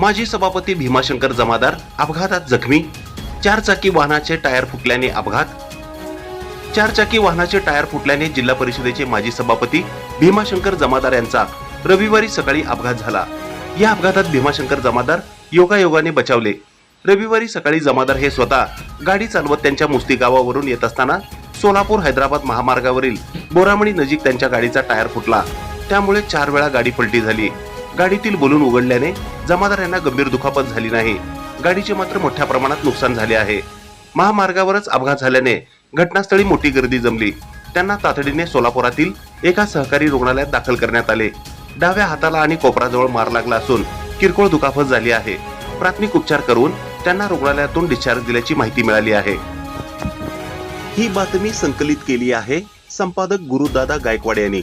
माजी सभापती भीमाशंकर जमादार अपघातात जखमी चारचाकी वाहनाचे टायर फुटल्याने अपघात चारचाकी वाहनाचे टायर फुटल्याने जिल्हा परिषदेचे माजी सभापती भीमाशंकर जमादार यांचा रविवारी सकाळी अपघात झाला. या अपघातात भीमाशंकर जमादार योगायोगाने बचावले. रविवारी सकाळी जमादार हे स्वतः गाडी चालवत त्यांच्या मुस्ती गावावरून येत असताना सोलापूर हैदराबाद महामार्गावरील बोरामणी नजीक त्यांच्या गाडीचा टायर फुटला. त्यामुळे चार वेळा गाडी पलटी झाली. गाडीतील बलून उघडल्याने जमादार यांना गंभीर दुखापत झाली नाही. गाडीचे मात्र मोठ्या प्रमाणात नुकसान झाले आहे. महामार्गावरच अपघात झाल्याने घटनास्थळी मोठी गर्दी जमली. त्यांना तातडीने सोलापुरातील एका सहकारी रुग्णालयात दाखल करण्यात आले. डाव्या हाताला आणि कोपराजवळ मार लागला असून किरकोळ दुखापत झाली आहे. प्राथमिक उपचार करून त्यांना रुग्णालयातून डिस्चार्ज दिल्याची माहिती मिळाली आहे. ही बातमी संकलित केली आहे संपादक गुरुदादा गायकवाड यांनी.